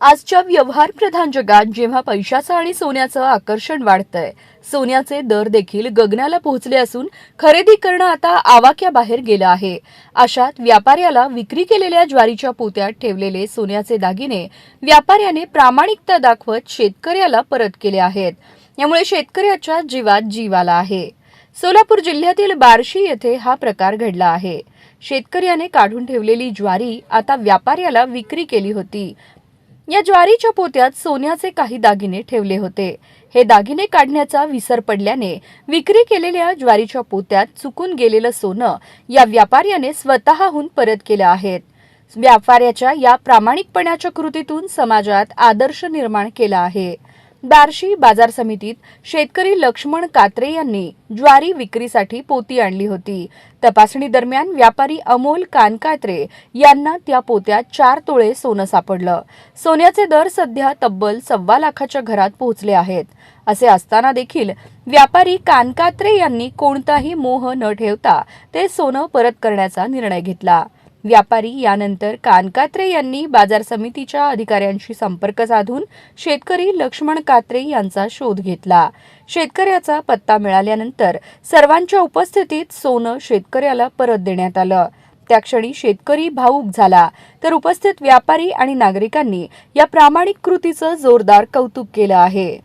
आजच्या व्यवहार प्रधान जगात जेव्हा पैशाचं आणि सोन्याचं आकर्षण वाढतंय सोन्याचे दर देखील गगनाला पोहोचले असून खरेदी करणं आता आवाक्याबाहेर गेलं आहे. अशात व्यापाऱ्याला विक्री केलेल्या ज्वारीच्या पोत्यात ठेवलेले सोन्याचे दागिने व्यापाऱ्याने प्रामाणिकता दाखवत शेतकऱ्याला परत केले आहेत. यामुळे शेतकऱ्याच्या जीवात जीव आला आहे. सोलापूर जिल्ह्यातील बार्शी येथे हा प्रकार घडला आहे. शेतकऱ्याने काढून ठेवलेली ज्वारी आता व्यापाऱ्याला विक्री केली होती. या ज्वारीच्या पोत्यात सोन्याचे काही दागिने ठेवले होते. हे दागिने काढण्याचा विसर पडल्याने विक्री केलेल्या ज्वारीच्या पोत्यात चुकून गेलेलं सोनं या व्यापाऱ्याने स्वतःहून परत केलं आहेत. व्यापाऱ्याच्या या प्रामाणिकपणाच्या कृतीतून समाजात आदर्श निर्माण केला आहे. बार्शी बाजार समितीत शेतकरी लक्ष्मण कात्रे यांनी ज्वारी विक्रीसाठी पोती आणली होती. तपासणी दरम्यान व्यापारी अमोल कानकात्रे यांना त्या पोत्यात चार तोळे सोनं सापडलं. सोन्याचे दर सध्या तब्बल सव्वा लाखाच्या घरात पोहोचले आहेत. असे असताना देखील व्यापारी कानकात्रे यांनी कोणताही मोह न ठेवता ते सोनं परत करण्याचा निर्णय घेतला. व्यापारी यानंतर कानकात्रे यांनी बाजार समितीच्या अधिकाऱ्यांशी संपर्क साधून शेतकरी लक्ष्मण कात्रे यांचा शोध घेतला. शेतकऱ्याचा पत्ता मिळाल्यानंतर सर्वांच्या उपस्थितीत सोनं शेतकऱ्याला परत देण्यात आलं. त्या क्षणी शेतकरी भाऊक झाला. तर उपस्थित व्यापारी आणि नागरिकांनी या प्रामाणिक कृतीचं जोरदार कौतुक केलं आहे.